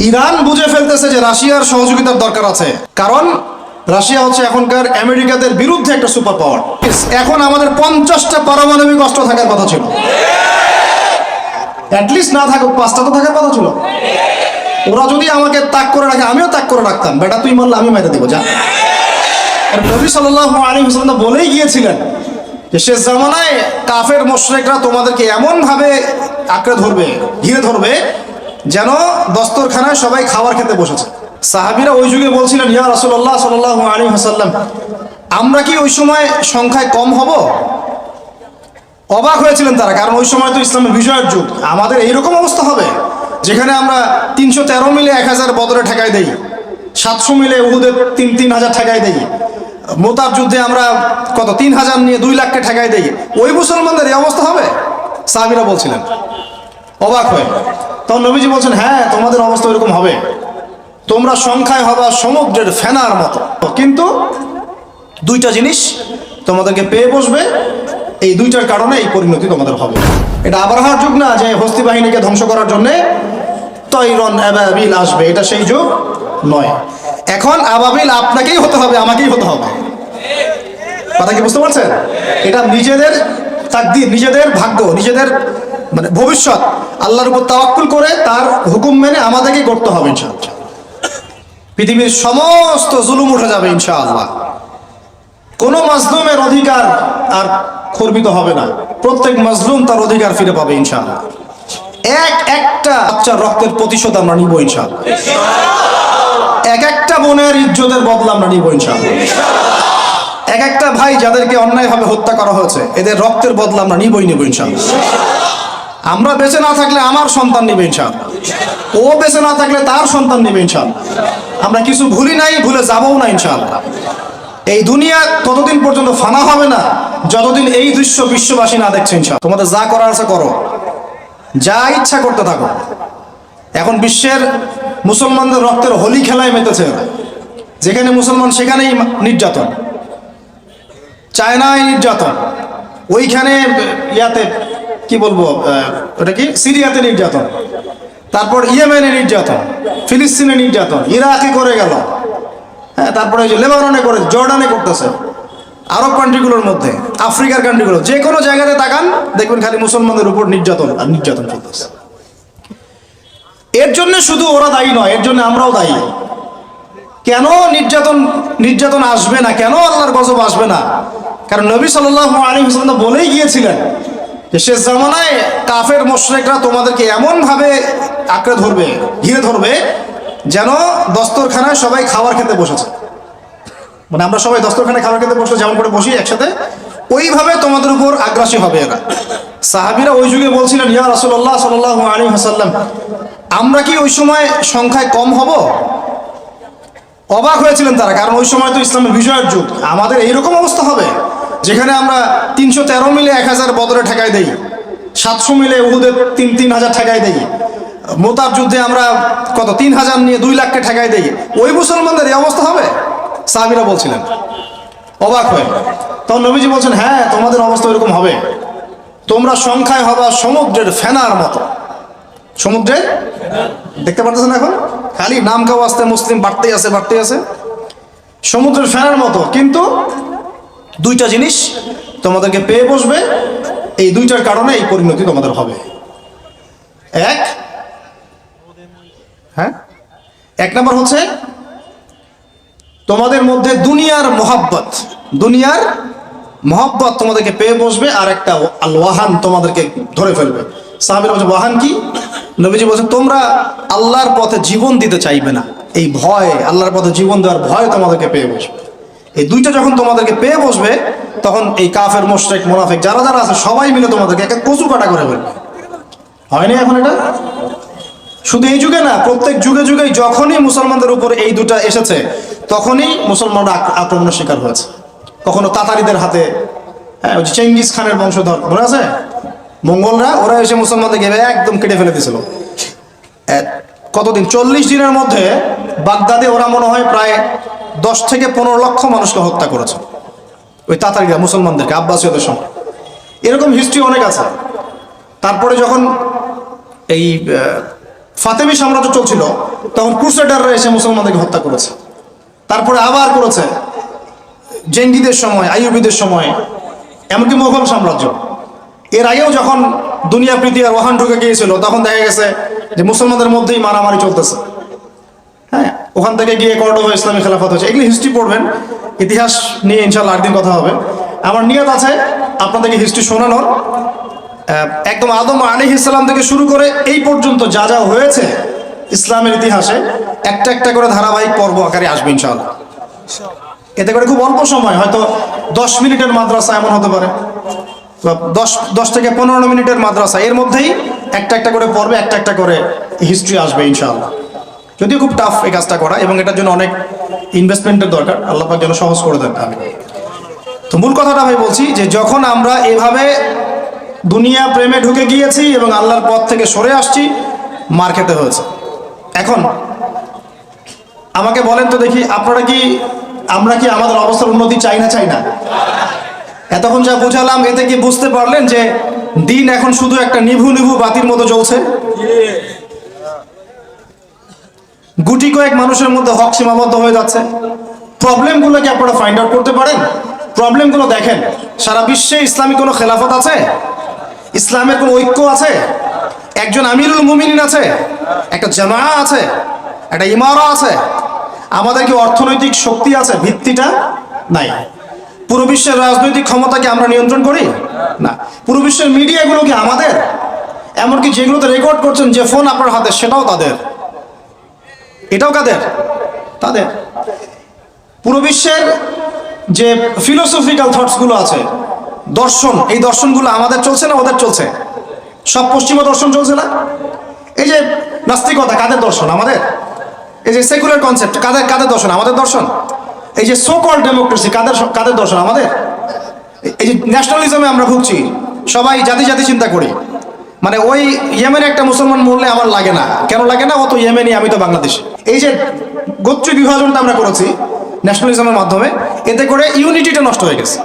Iran বুঝে ফেলতেছে যে রাশিয়ার সহযোগিতার দরকার আছে। কারণ রাশিয়া হচ্ছে এখনকার আমেরিকাদের বিরুদ্ধে একটা সুপার পাওয়ার এখন আমাদের পঞ্চাশটা পারমাণবিক অস্ত্র থাকার কথা ছিল। অ্যাটলিস্ট না থাকুক, পাঁচটা তো থাকার কথা ছিল। ওরা যদি আমাকে তাক করে রাখে, আমিও তাক করে রাখতাম। বেটা, তুই মারলে আমি মেরে দেবো, যা। আর নবী সাল্লাহ আলী হোসেন বলেই গিয়েছিলেন যে, শেষ জামানায় কাফের মোশরেকরা তোমাদেরকে এমনভাবে আঁকড়ে ধরবে, ঘিরে ধরবে যেন দস্তরখানায় সবাই খাবার খেতে বসেছে। সাহাবিরা ওই যুগে বলছিলেন, ইয়া রসল্লাহ সাল্লাহ আলী হাসাল্লাম আমরা কি ওই সময় সংখ্যায় কম হব? অবাক হয়েছিলেন তারা, কারণ ওই সময় তো ইসলামের বিজয়ের যুগ। আমাদের এইরকম অবস্থা হবে, যেখানে আমরা তিনশো তেরো মিলে এক হাজার বদরে ঠেকাই দেই, সাতশো মিলে উহুদে তিন তিন হাজার ঠেকাই দেই, মোতাব যুদ্ধে আমরা কত, তিন হাজার নিয়ে দুই লাখকে ঠেকাই দেই। ওই মুসলমানদের এই অবস্থা হবে? সাহাবিরা বলছিলেন। অবাক হয়ে তখন নবীজি বলছেন হ্যাঁ তোমাদের অবস্থা ওইরকম হবে। তোমরা সংখ্যায় হবা সমুদ্রের ফেনার মতো। কিন্তু দুইটা জিনিস তোমাদেরকে পেয়ে বসবে। এই দুইটার কারণে এই পরিণতি তোমাদের হবে। এটা আবরাহার যুগ না, যে হস্তি বাহিনীকে ধ্বংস করার জন্যে তৈরন অ্যাবাবিল আসবে। এটা সেই যুগ নয়। এখন আবাবিল আপনাকেই হতে হবে, আমাকেই হতে হবে। কথা কি বুঝতে পারছেন? এটা নিজেদের তাকদির, নিজেদের ভাগ্য, নিজেদের মানে ভবিষ্যৎ, আল্লাহর উপর তাওয়াক্কুল করে তার হুকুম মেনে আমাদেরকে করতে হবে ইনশাআল্লাহ। পৃথিবীর সমস্ত জুলুম উঠে যাবে ইনশাআল্লাহ। কোনো মাজলুমের অধিকার আর খর্বিত হবে না। প্রত্যেক মাজলুম তার অধিকার ফিরে পাবে ইনশাআল্লাহ। এক একটা বাচ্চার রক্তের প্রতিশোধ আমরা নিব ইনশাআল্লাহ। এক একটা বোনের ইজ্জতের বদলা আমরা নিব ইনশাআল্লাহ। এক একটা ভাই যাদেরকে অন্যায়ভাবে হত্যা করা হয়েছে, এদের রক্তের বদলা আমরা নিবই নিব ইনশাআল্লাহ। আমরা বেঁচে না থাকলে আমার সন্তান নিবে ইনশাআল্লাহ। ও বেঁচে না থাকলে তার সন্তান নিবে ইনশাআল্লাহ। আমরা কিছু ভুলি নাই, ভুলে যাবও না ইনশাআল্লাহ। এই দুনিয়া ততদিন পর্যন্ত ফানা হবে না, যতদিন এই দৃশ্য বিশ্ববাসী না দেখছে ইনশাআল্লাহ। তোমাদের যা করার আছে করো। যা ইচ্ছা করতে থাকো। এখন বিশ্বের মুসলমানদের রক্তের হোলি খেলায় মেতেছে যেখানে মুসলমান সেখানেই নির্যাতন। চায়নায় নির্যাতন। ওইখানে ইয়াতে কি বলব ওটা কি? সিরিয়াতে নির্যাতন। তারপর ইয়েমেনে নির্যাতন, ফিলিস্তিনে নির্যাতন, ইরাকে করে গেল। হ্যাঁ তারপরে ওই যে লেবাননে করে, জর্ডানে করতেছে। আরব কান্ট্রিগুলোর মধ্যে, আফ্রিকার কান্ট্রিগুলো যে কোনো জায়গাতে তাকান দেখবেন খালি মুসলমানদের উপর নির্যাতন আর নির্যাতন চলতেছে। এর জন্য শুধু ওরা দায়ী নয়, এর জন্য আমরাও দায়ী। কেন নির্যাতন নির্যাতন আসবে না? কেন আল্লাহর গজব আসবে না? কারণ নবী সাল্লাহ আলী হাসলাম বলেই গিয়েছিলেন শেষ জামানায় কাফের মোশরেকরা তোমাদেরকে এমনভাবে আঁকড়ে ধরবে, ঘিরে ধরবে, যেন দস্তরখানায় সবাই খাবার খেতে বসেছে। মানে আমরা সবাই দস্তরখানায় খাবার খেতে বসলে যেমন করে বসি একসাথে, ওইভাবে তোমাদের উপর আগ্রাসী হবে এরা। সাহাবিরা ওই যুগে বলছিলেন, ইয়া রসল্লাহ সাল্লাহ আলী হাসাল্লাম আমরা কি ওই সময় সংখ্যায় কম হব? অবাক হয়েছিলেন তারা, কারণ ওই সময় তো ইসলামের বিজয়ের যুগ। আমাদের এইরকম অবস্থা হবে? যেখানে আমরা তিনশো তেরো মিলে এক হাজার বদরে ঠেকাই দেই, সাতশো মিলে উহুদে তিন তিন হাজার ঠেকাই দেই। মোতাব যুদ্ধে আমরা কত, তিন হাজার নিয়ে দুই লাখকে ঠেকাই দেই। ওই মুসলমানদের এই অবস্থা হবে? সাহাবিরা বলছিলেন। অবাক হয়ে। তখন নবীজি বলছেন হ্যাঁ তোমাদের অবস্থা এরকম হবে। তোমরা সংখ্যায় হবা সমুদ্রের ফেনার মতো। সমুদ্রে দেখতে পারতেছেন এখন? খালি নাম কাও আসতে মুসলিম বাড়তেই আছে বাড়তেই আছে। সমুদ্রের ফেনার মতো, কিন্তু দুইটা জিনিস তোমাদেরকে পেয়ে বসবে। এই দুইটার কারণে এই পরিণতি তোমাদের হবে। এক হ্যাঁ? এক নম্বর হচ্ছে তোমাদের মধ্যে দুনিয়ার মোহাব্বত, দুনিয়ার মহব্বত তোমাদেরকে পেয়ে বসবে আর একটা ওয়াহান তোমাদেরকে ধরে ফেলবে। সাহাবির বলছে, ওয়াহান কি? নবীজি বলছে, তোমরা আল্লাহর পথে জীবন দিতে চাইবে না। এই ভয়, আল্লাহর পথে জীবন দেওয়ার ভয় তোমাদেরকে পেয়ে বসবে। এই দুইটা যখন তোমাদেরকে পেয়ে বসবে, তখন এই কাফের, মোশরেক, মোনাফেক যারা যারা আছে, সবাই মিলে তোমাদেরকে একটা কচু কাটা করে ফেলবে হয়নি এখন এটা? শুধু এই যুগে না, প্রত্যেক যুগে যুগে যখনই মুসলমানদের উপর এই দুটা এসেছে, তখনই মুসলমানরা আক্রমণের শিকার হয়েছে। কখনো তাতারিদের হাতে হ্যাঁ ওই চেঙ্গিস খানের বংশধর, মনে আছে? মঙ্গলরা, ওরা এসে মুসলমানদেরকে একদম কেটে ফেলে দিয়েছিল। কতদিন? চল্লিশ দিনের মধ্যে বাগদাদে, ওরা মনে হয় প্রায় দশ থেকে পনেরো লক্ষ মানুষকে হত্যা করেছে। ওই তাতারিরা, মুসলমানদেরকে, আব্বাসীয়দের সময় এরকম হিস্ট্রি অনেক আছে। তারপরে যখন এই ফাতেমি সাম্রাজ্য চলছিল, তখন ক্রুসেডাররা এসে মুসলমানদেরকে হত্যা করেছে। তারপরে আবার করেছে। জেঙ্গিদের সময়, আইয়ুবিদের সময়, এমনকি মোগল সাম্রাজ্য। এর আগেও যখন দুনিয়া প্রীতি আর ওহান ঢুকে গিয়েছিল, তখন দেখা গেছে যে মুসলমানদের মধ্যেই মারামারি চলতেছে। হ্যাঁ ওখান থেকে গিয়ে কর্ডোভা ইসলামী খেলাফত হয়েছে। এগুলি হিস্ট্রি পড়বেন, ইতিহাস নিয়ে ইনশাল্লাহ একদিন কথা হবে। আমার নিয়ত আছে, আপনাদেরকে হিস্ট্রি শোনানোর। একদম আদম আলী ইসলাম থেকে শুরু করে এই পর্যন্ত যা যা হয়েছে ইসলামের ইতিহাসে, একটা একটা করে ধারাবাহিক পর্ব আকারে আসবে ইনশাআল্লাহ। এতে করে খুব অল্প সময়, হয়তো দশ মিনিটের মাদ্রাসা এমন হতে পারে। দশ দশ থেকে পনেরো মিনিটের মাদ্রাসা, এর মধ্যেই একটা একটা করে পর্বে, একটা একটা করে হিস্ট্রি আসবে ইনশাআল্লাহ। যদিও খুব টাফ এই কাজটা করা এবং এটার জন্য অনেক ইনভেস্টমেন্টের দরকার। আল্লাহ পাক যেন সহজ করে দেন। আমি তো মূল কথাটা ভাই বলছি যে, যখন আমরা এভাবে দুনিয়া প্রেমে ঢুকে গিয়েছি এবং আল্লাহর পথ থেকে সরে আসছি, মার খেতে হয়েছে। এখন আমাকে বলেন তো দেখি, আপনারা কি, আমরা কি আমাদের অবস্থার উন্নতি চাই না চাই না? এতক্ষণ যা বুঝালাম, এতে কি বুঝতে পারলেন যে দিন এখন শুধু একটা নিভু নিভু বাতির মতো জ্বলছে? গুটি কয়েক মানুষের মধ্যে হক সীমাবদ্ধ হয়ে যাচ্ছে। প্রবলেমগুলো কি আপনারা ফাইন্ড আউট করতে পারেন? প্রবলেমগুলো দেখেন, সারা বিশ্বে ইসলামী কোনো খেলাফত আছে? ইসলামের কোনো ঐক্য আছে? একজন আমিরুল মুমিনিন আছে, একটা জামা আছে, একটা ইমারা আছে। আমাদের কি অর্থনৈতিক শক্তি আছে? ভিত্তিটা নাই। পুরো বিশ্বের রাজনৈতিক ক্ষমতাকে আমরা নিয়ন্ত্রণ করি? না। পুরো বিশ্বের মিডিয়াগুলো কি আমাদের? এমনকি যেগুলোতে রেকর্ড করছেন যে ফোন আপনার হাতে, সেটাও তাদের। এটাও কাদের? তাদের। পুরো বিশ্বের যে ফিলোসফিক্যাল থটসগুলো আছে, দর্শন, এই দর্শনগুলো আমাদের চলছে না ওদের চলছে? সব পশ্চিমা দর্শন চলছে না? এই যে নাস্তিকতা, কাদের দর্শন? আমাদের? এই যে সেকুলার কনসেপ্ট কাদের কাদের দর্শন? আমাদের দর্শন? এই যে সো কল ডেমোক্রেসি কাদের কাদের দর্শন? আমাদের? এই যে ন্যাশনালিজমে আমরা ভুগছি, সবাই জাতি জাতি চিন্তা করি। মানে ওই ইয়েমেনে একটা মুসলমান মরলে আমার লাগে না। কেন লাগে না? ও তো ইয়েমেনি, আমি তো বাংলাদেশ। এই যে গোত্র বিভাজনটা আমরা করেছি ন্যাশনালিজমের মাধ্যমে, এতে করে ইউনিটিটা নষ্ট হয়ে গেছে।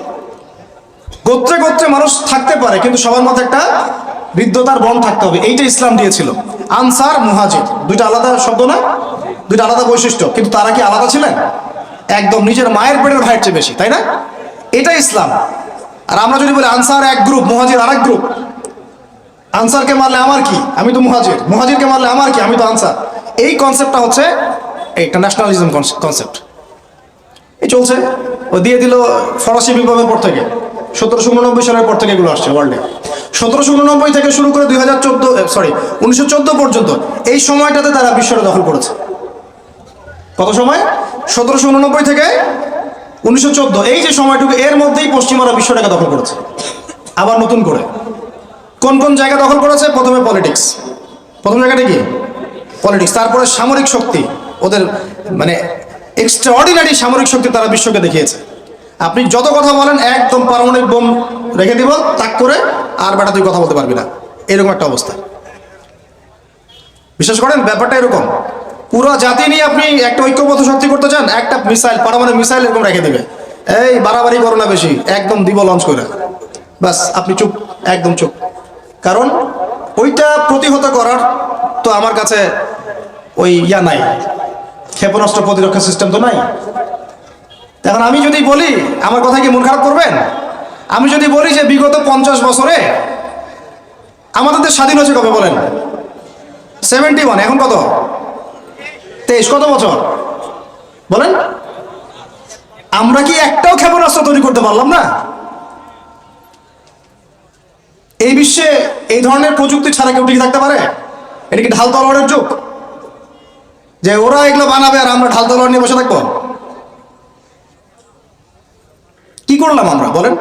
গোত্রে গোত্রে মানুষ থাকতে পারে, কিন্তু সবার মধ্যে একটা বৃদ্ধতার বন থাকতে হবে, এইটা ইসলাম দিয়েছিল। আনসার, মুহাজির, দুইটা আলাদা শব্দ না? দুইটা আলাদা বৈশিষ্ট্য, কিন্তু তারা কি আলাদা ছিলেন? একদম নিজের মায়ের পেটের ভাইয়ের চেয়ে বেশি, তাই না? এটা ইসলাম। আর আমরা যদি বলি আনসার এক গ্রুপ মুহাজির আরেক গ্রুপ আনসারকে মারলে আমার কি? আমি তো মুহাজির। মুহাজিরকে মারলে আমার কি? আমি তো আনসার। এই কনসেপ্টটা হচ্ছে একটা ন্যাশনালিজম কনসেপ্ট এই চলছে। ও দিয়ে দিল ফরাসি বিপ্লবের পর থেকে। সতেরোশো উননব্বই সালের পর থেকে এগুলো আসছে ওয়ার্ল্ডে সতেরোশো উননব্বই থেকে শুরু করে দুই হাজার চোদ্দ সরি উনিশশো চোদ্দ পর্যন্ত এই সময়টাতে তারা বিশ্বটা দখল করেছে। কত সময়? সতেরোশো উননব্বই থেকে উনিশশো চোদ্দ। এই যে সময়টুকু, এর মধ্যেই পশ্চিমারা বিশ্বটাকে দখল করেছে। আবার নতুন করে। কোন কোন জায়গা দখল করেছে? প্রথমে পলিটিক্স প্রথম জায়গাটা কি? পলিটিক্স তারপরে সামরিক শক্তি, ওদের মানে এক্সট্রা অর্ডিনারি সামরিক শক্তি তারা বিশ্বকে দেখিয়েছে। আপনি যত কথা বলেন, একদম পারমাণবিক বোম রেখে দিব, তাক করে, আর বেটা তুই কথা বলতে পারবি না। এরকম একটা অবস্থা। বিশ্বাস করেন, ব্যাপারটা এরকম। পুরো জাতি নিয়ে আপনি একটা ঐক্যবদ্ধ শক্তি করতে চান, একটা মিসাইল, পারমাণবিক মিসাইল এরকম রেখে দিবে। এই, বাড়াবাড়ি করো না বেশি, একদম দিব লঞ্চ করে। বাস আপনি চুপ, একদম চুপ। কারণ, ওইটা প্রতিহত করার তো আমার কাছে ওই ইয়া নাই। ক্ষেপণাস্ত্র প্রতিরক্ষা সিস্টেম তো নাই। এখন আমি যদি বলি, আমার কথা কি মন খারাপ করবেন? আমি যদি বলি যে বিগত পঞ্চাশ বছরে আমাদের দেশ স্বাধীন হয়েছে কবে বলেন? সেভেন্টি ওয়ান এখন কত? তেইশ, কত বছর? বলেন। আমরা কি একটাও ক্ষেপণাস্ত্র তৈরি করতে পারলাম না? এই বিশ্বে এই ধরনের প্রযুক্তি ছাড়া কেউ টিকে থাকতে পারে? এটা কি ঢাল তলোয়ারের যুগ? যে ওরা এগুলো বানাবে আর আমরা ঢাল তলোয়ার নিয়ে বসে থাকব? কি করলাম আমরা? বলেন।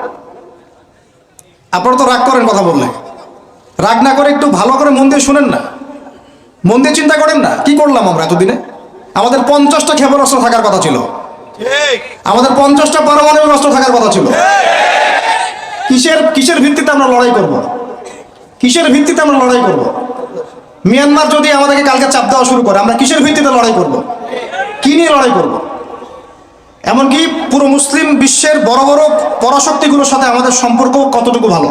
আপনারা তো রাগ করেন কথা বললে। রাগ না করে একটু ভালো করে মন দিয়ে শুনেন না। মন দিয়ে চিন্তা করেন না। কি করলাম আমরা এতদিনে? আমাদের পঞ্চাশটা ক্ষেপণাস্ত্র থাকার কথা ছিল। আমাদের পঞ্চাশটা পারমাণবিক অস্ত্র থাকার কথা ছিল। কিসের কিসের ভিত্তিতে আমরা লড়াই করব? কিসের ভিত্তিতে আমরা লড়াই করব? মিয়ানমার যদি আমাদেরকে কালকে চাপ দেওয়া শুরু করে, আমরা কিসের ভিত্তিতে লড়াই করব? কি নিয়ে লড়াই করব? এমনকি পুরো মুসলিম বিশ্বের বড় বড় পরাশক্তিগুলোর সাথে আমাদের সম্পর্ক কতটুকু ভালো?